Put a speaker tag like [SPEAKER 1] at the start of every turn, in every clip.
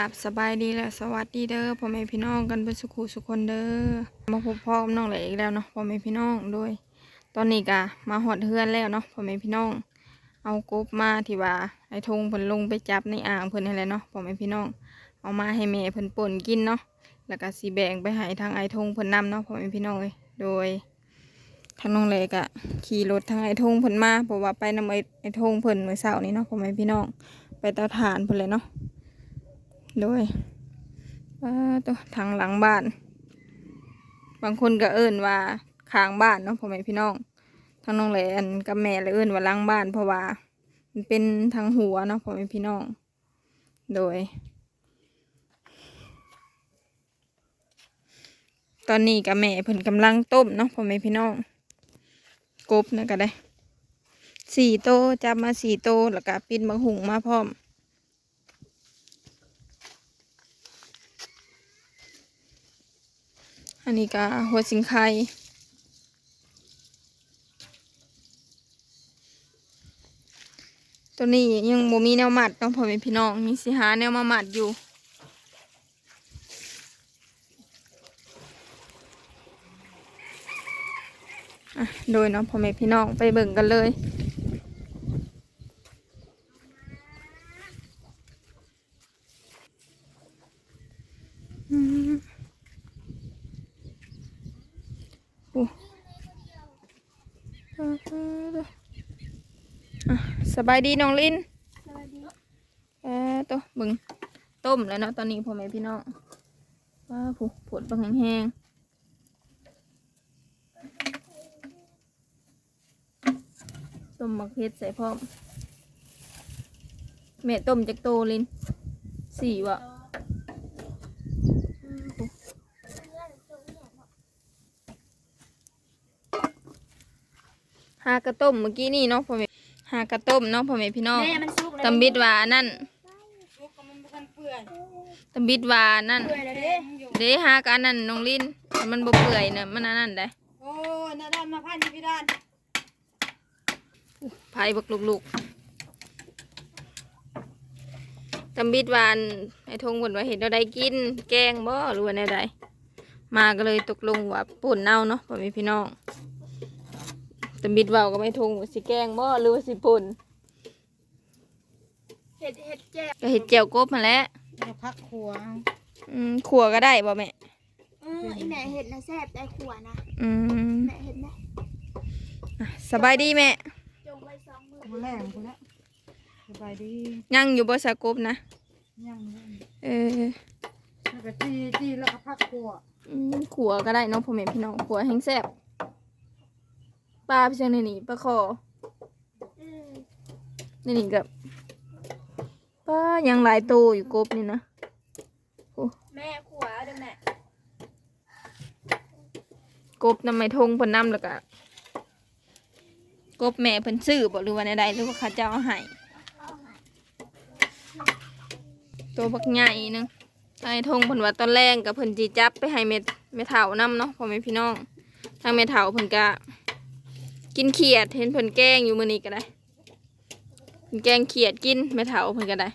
[SPEAKER 1] ราบสบายดีและสวัสดีเด้อพ่อแม่พี่น้องกันเป็นสุขุสุขคนเด้อมาพบพ่อกับน้องเหลยอีกแล้วเนาะพ่อแม่พี่น้องโดยตอนนี้กะมาหอดเฮือนแล้วเนาะพ่อแม่พี่น้อง เอากบมาที่ว่าไอ้ทงเพิ่นลงไปจับในอ่างเพิ่นนี่แหละเนาะพ่อแม่พี่น้อง เอามาให้แม่เพิ่นป่นกินเนาะแล้วก็สีแบ่งไปให้ทางไอ้ทงเพิ่นนำเนาะพ่อแม่พี่น้องเลยโดยทางน้องเล็กะขี่รถทางไอ้ทงเพิ่นมาเพราะว่าไปนำไอ้ไอ้ทงเพิ่นเมื่อเช้านี้เนาะพ่อแม่พี่น้อง ไปเตาถ่านเพิ่นเลยเนาะ โดยว่าตัวทางหลังบ้าน บางคนก็เอิ้นว่าข้างบ้านเนาะพ่อแม่พี่น้องทางน้องแหลนกับแม่เลยเอิ้นว่าหลังบ้าน เพราะว่ามันเป็นทางหัวเนาะพ่อแม่พี่น้อง โดย ตอนนี้กับแม่เพิ่นกำลังต้มเนาะพ่อแม่พี่น้องกบนะก็ได้สี่โตจับมาสี่โตแล้วก็ปิดบังหุงมาพร้อม อันนี้ก็หัวสิงไข่ตัวนี้ยังบ่มีแนวหมัดเนาะพ่อแม่พี่น้องมีสิหาแนวมาหมัดอยู่โดยเนาะพ่อแม่พี่น้องไปเบิ่งกันเลย อืมโอ้อะส บายดีน้องลินเออตัวเบิ่งต้มแล้วเนาะตอนนี้พ่อแม่พี่น้องว้าผู้ปวดบังแห้งๆต้มมะเขือใส่พร้อมแม่ต้มจากโตลินสี่วะหากระต้มเมื่อกี้นี่เนาะพ่อแม่หากระต้มเนาะพ่อแม่พี่น้อง
[SPEAKER 2] แม่มันสุกแล้ว
[SPEAKER 1] ตำบิดหวานั่น
[SPEAKER 2] สุกก็มันบ่ทันเปื่อย
[SPEAKER 1] ตำบิดหวานั่น
[SPEAKER 2] เปื่อยแล้วเด้
[SPEAKER 1] เด้หากอันนั้นน้องลินแต่มันบ่เปื่อยเน่ะมันอันนั้นได้
[SPEAKER 2] โอ้ยนาด้านมาพันนี่พี่ด้าน
[SPEAKER 1] ไผบักลูกๆตำบิดหวานไอ้ทงบ่นว่าเห็นเราได้กิน แกงบ่หรือว่าแนวใดมาก็เลยตกลงว่าป่นเอาเนาะพ่อแม่พี่น้อง ตำบิดเว้าก็ไม่ทงว่าสิแกงบ่หรือว่าสิป่น
[SPEAKER 2] เห็ดเห็ดแจ่ว
[SPEAKER 1] ก็เห็ดเจียวกบมาแหล้ว
[SPEAKER 2] แล้วพักขัว
[SPEAKER 1] อืมขัวก็ได้บ่แม่
[SPEAKER 2] เออไอแม่เห็ดนะแซ่บได้ขัวนะ
[SPEAKER 1] อืม
[SPEAKER 2] แม่เห็ดนะ
[SPEAKER 1] อะสบายดีแม่
[SPEAKER 2] จงไว้สองมือ
[SPEAKER 3] มาแรงคนละสบายดี
[SPEAKER 1] ยังอยู่บ่สะกบนะ
[SPEAKER 3] ย่างเลย
[SPEAKER 1] เออ
[SPEAKER 3] แล้วก็จี้จี้แล้วก็พักครัว
[SPEAKER 1] อืมขัวก็ได้เน้องพ่อแม่พี่น้องขัวแห้งแซ่บ ปลาพี่เชียงในนี่ปลาคอ
[SPEAKER 2] อืม
[SPEAKER 1] ในนี่กับปลายังหลายตัวอยู่กบนี่นะ
[SPEAKER 2] แม่ขัวเด้อแม่
[SPEAKER 1] กบน้ำไม้ทงเพิ่นนำแล้วก็กบแม่เพิ่นซื้อบ่หรือว่าในใดหรือว่าเขาเจ้าเอาให้ตัวบักใหญ่หนึงทางไอ้ทงเพิ่นว่าตอนแรกกับเพิ่นจีจับไปให้เม็ดเม็ดเถานํเนาะพ่อแม่พี่น้องทางเม็ดเถาเพิ่นก็ กินเขียดเห็นเพิ่นแกล้งอยู่มื้อนี้ก็ได้เพิ่นแกล้งเขียดกินเม็ดเถาเพิ่นก็ได้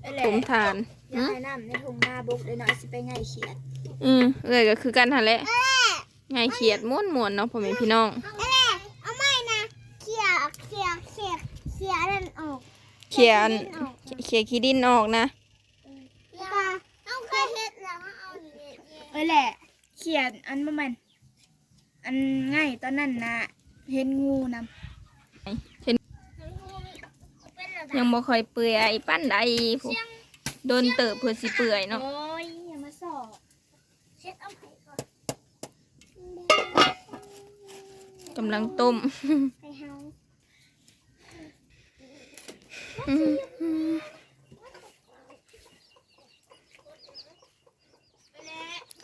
[SPEAKER 2] ไอ้แหละ
[SPEAKER 1] ผมทาน
[SPEAKER 2] อย่าให้น้ำในถุงหน้าบกเลยเนาะสิไปไงเขียด
[SPEAKER 1] อืมเอ้ยก็คือกันหั่นแหละไงเขียดม้วนๆเนาะพ่อแม่พี่น้อง
[SPEAKER 2] เอาไม่นะเขียดเขียดเขียดเขียดนั่นออก
[SPEAKER 1] เขียนเขียขี้ดินออกนะ
[SPEAKER 2] แล้วก็เอาเคยเห็ดแล้วเอาเออแหละ เขียดอันบ่แม่นอันง่ายตอนนั้นนะ เห็นงูนำ
[SPEAKER 1] ยังบ่ค่อยเปื่อยปานใดพวกโดนเติบเพื่อสิเปื่อยเนาะ
[SPEAKER 2] โอ้ยอย่ามาสอบเช็ดเอาไผ่ก่อน
[SPEAKER 1] กำลังต้ม
[SPEAKER 2] ไปเฮา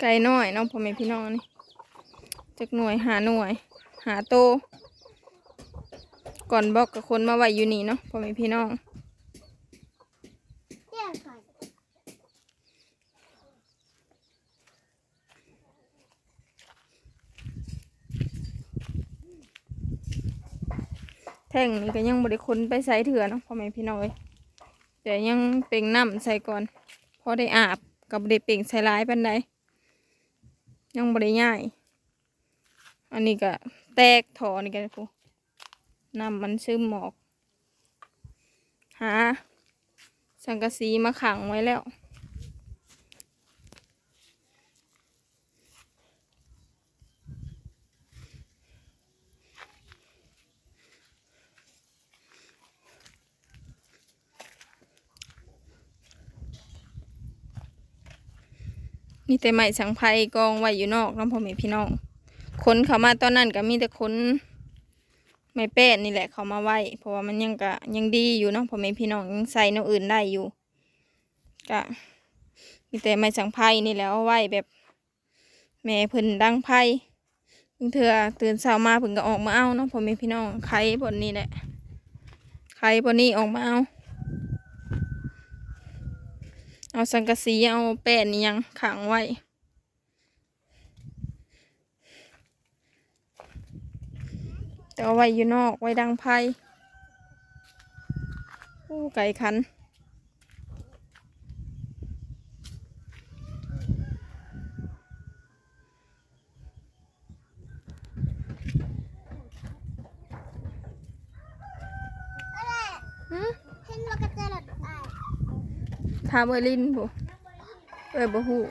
[SPEAKER 1] ไก่น้อยเน้องพ่อแม่พี่น้องนี่จักหน่วยหาหน่วย หาโต ก่อนบอกกับคนมาไว้อยู่นี่เนาะพ่อแม่พี่น้องแท่งนี่ก็ยังบริคนไปใส่เถื่อเนาะพ่อแม่พี่น้องเอ้ยแต่ยังเป็นน้ำใส่ก่อนพอได้อาบกับได้เปล่งใส่ร้ายปันใดยังบ่ได้ง่าย อันนี้ก็แตกถอนี่กันพู น้ำมันซึมหมอก หา สังกะสีมาขังไว้แล้ว มีแต่ไม้สังไพรกองไว้อยู่นอกน้ำพ่อแม่พี่น้อง คนเขามาตอนนั้นก็มีแต่คน ไม้แป้นนี่แหละเขามาไว้ เพราะว่ามันยังกะยังดีอยู่เนาะพ่อแม่พี่น้องยังใส่แนวอื่นได้อยู่ก็มีแต่ไม้สังไพรนี่แหล้วเอาไว้แบบ แม่เพิ่นดังไพ่เพิ่งเถื่อตื่นเช้ามาเพิ่นก็ออกมาเอาเนาะพ่อแม่พี่น้องไข่บนนี้แหละไข่บนนี้ออกมาเอา เอาสังกะสีเอาแป้นนี่ยังขังไว้ แต่เอาไว้อยู่นอกไว้ดังไพ่อู้ไก่คันหืม
[SPEAKER 2] เห็นว่ากระเจริญอะ
[SPEAKER 1] ถามเอลินบ่เอ้ยบ่ฮู้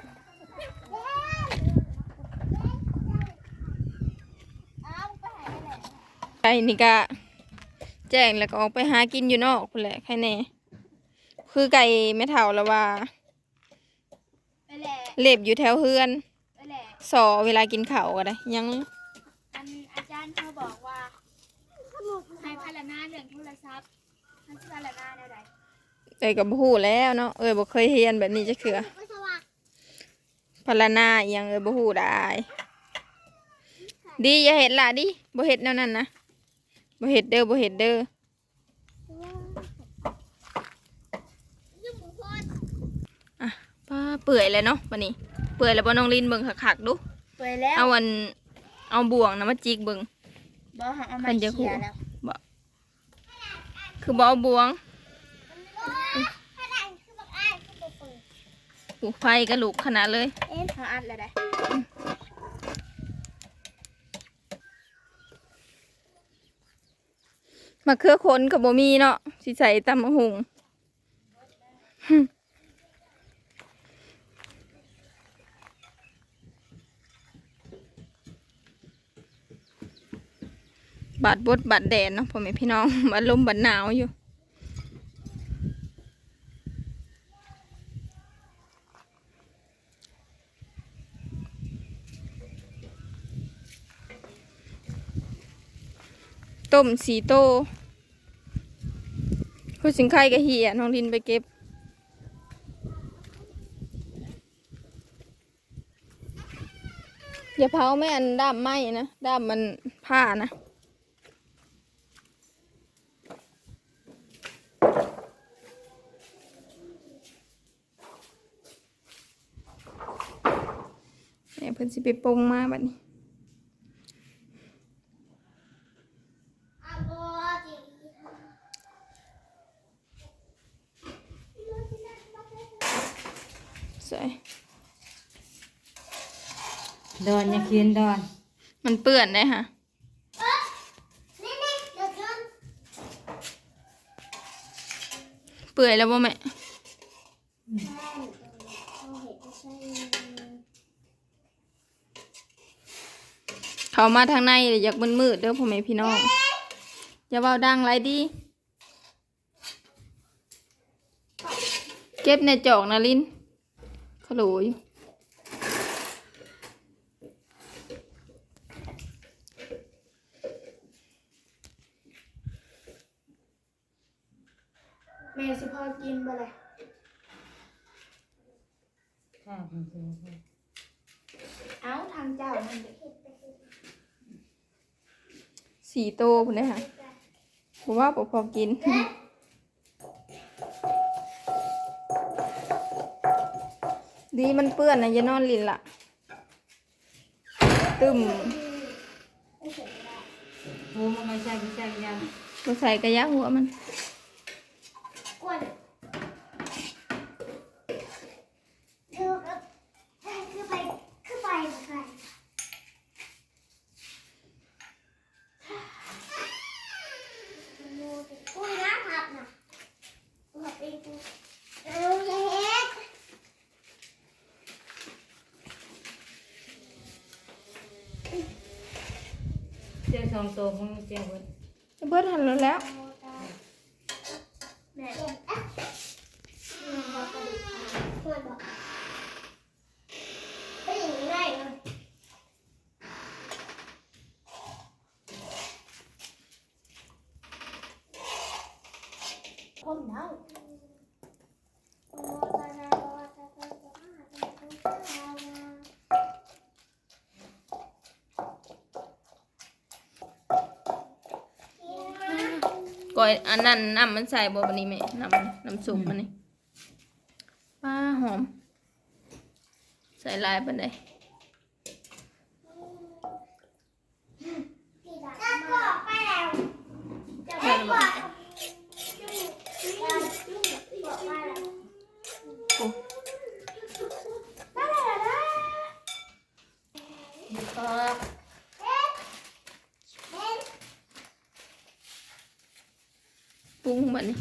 [SPEAKER 2] เอาไปหาได้แหละ
[SPEAKER 1] ไก่ นี่ก็แจ้งแล้วก็ออกไปหากินอยู่นอกพุ่นแหละแค่แน่คือไก่ไม่เท่าแล้วว่า
[SPEAKER 2] ไปแหละ
[SPEAKER 1] เล็บอยู่แถวเฮือน
[SPEAKER 2] ไปแหละ
[SPEAKER 1] สอเวลากินข้าวก็ได้ ยัง
[SPEAKER 2] อันอาจารย์เขาบอกว่าให้พารณาเรื่องโทรศัพท์มันพารณาได้ไร
[SPEAKER 1] เอ้ยก็บ่ฮู้แล้วเนาะเอ้ยบ่เคยเรียนแบบนี้จักเทื่อ
[SPEAKER 2] ไม่สว่าง
[SPEAKER 1] พารณาอิหยังเอ้ยบ่ฮู้ได้ดีอย่าเฮ็ดล่ะดิบ่เฮ็ดแนวนั้นนะ บ่เฮ็ดเด้อบ่เฮ็ดเด้อ
[SPEAKER 2] ยุ่งหมูพด
[SPEAKER 1] อะป้าเปื่อยแล้วเนาะบัดนี้ เปื่อยแล้วบ่น้องลินเบิ่งคักๆดู
[SPEAKER 2] ไปแล้ว
[SPEAKER 1] เอาอันเอาบ่วงนะมาจิกเบิ่ง
[SPEAKER 2] บอหาเอา
[SPEAKER 1] เพิ่
[SPEAKER 2] มาน
[SPEAKER 1] จะ
[SPEAKER 2] เขีย
[SPEAKER 1] ขู่
[SPEAKER 2] แล้ว
[SPEAKER 1] บ่คือบ่เอาบ่วง
[SPEAKER 2] ถ้าได้คือบอกอ้ายคือบอกเปิด
[SPEAKER 1] ปลูกไฟกระลูกขนาดเลย
[SPEAKER 2] เอ๊ะเขาอัดแล้วได้
[SPEAKER 1] มาเครือคนกับบ่มีเนาะสิใส่ตำมะหุงบาดบดบาดแดดเนาะพ่อแม่พี่น้องบาดลมบาดหนาวอยู่ต้มสีโต ผู้สิงไข่กับเหียน้องลินไปเก็บ อย่าเผาแม่อันด้ามไหมนะ ด้ามมันผ้านะเนี่ยเพิ่นสิไปปงมาบัดนี้
[SPEAKER 2] อะบอจี
[SPEAKER 1] ใส่
[SPEAKER 3] ดอนอย่าเขียนดอน
[SPEAKER 1] มันเปื้อนได้ค่ะ
[SPEAKER 2] นี่นี่เดี๋ยวเดิน
[SPEAKER 1] เปื่อยแล้วบ่แม่เขามาทางในเลยอยากมืดๆเด้อพ่อแม่พี่น้องอย่าเบาดังไรดี เก็บในจอกนะลินเขาโหลอยู่
[SPEAKER 2] แม่สิพอกินบ่เลย
[SPEAKER 3] ข้าวของเสือ
[SPEAKER 2] เอ้าทางเจ้านั่นเด็ก
[SPEAKER 1] สี่โตพุ่นเลยค่ะผมว่าบ่พอกินดี มันเปื้อนนะอย่านอนลินละตึม
[SPEAKER 3] โอ้มาไม่ใช่ไม่ใช่ยัง
[SPEAKER 1] บ่ใส่กระยะหัวมัน
[SPEAKER 2] กวน
[SPEAKER 3] สองตัวมึงเจียวเบิด
[SPEAKER 1] เบิดหันแล้วแล้ว
[SPEAKER 2] แม่
[SPEAKER 1] ก่อยอันนั้นน้ำมันใส่บ่บันนี้แม่น้ำน้ำซุปมันนี่ป้าหอม ใส่ลายปันไดใส่ลงไปโอ้ปรุง บันนี้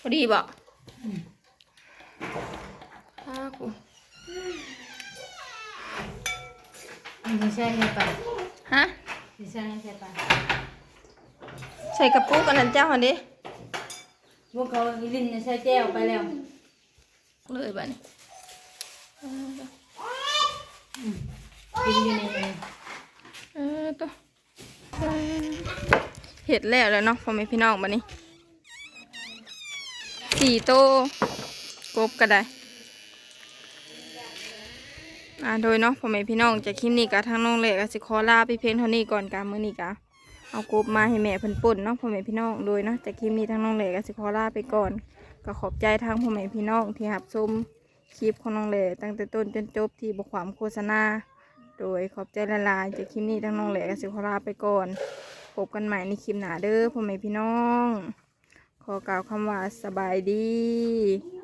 [SPEAKER 1] พอดีบ่ป้ากู
[SPEAKER 3] มึงจะใช่ไงปะ
[SPEAKER 1] ฮะ
[SPEAKER 3] จะใช่ไงปะ
[SPEAKER 1] ใส่กระปุกอันนั้นเจ้าหันดิ
[SPEAKER 3] พวกเขาอีลินะใช้แก้วไปแล้ว
[SPEAKER 1] เลยบัดนี้
[SPEAKER 3] กินอยู่ในนี้
[SPEAKER 1] เออตัวเห็ดแล้วแล้วเนาะพ่อแม่พี่น้องบัดนี้สี่โตวกบก็ได้อ่าโดยเนาะพ่อแม่พี่น้องจากคลิปนี้กะทางน้องเล็กก็สิขอลาไปเพียงเท่านี้ก่อนกะมื้อนี้กะเอากบมาให้แม่เพิ่นป่นเนาะพ่อแม่พี่น้องโดยเนาะจากคลิปนี้ทางน้องเล็กก็สิขอลาไปก่อน ก็ขอบใจทางพ่อแม่พี่น้องที่หับชมคลิปของน้องเหล่ตั้งแต่ต้นจนจบที่บทความโฆษณา โดยขอบใจละลายจากคลิปนี้ทั้งน้องเหล่กับสิขอลาไปก่อนพบกันใหม่ในคลิปหน้าเด้อพ่อแม่พี่น้อง ขอกล่าวคำว่าสบายดี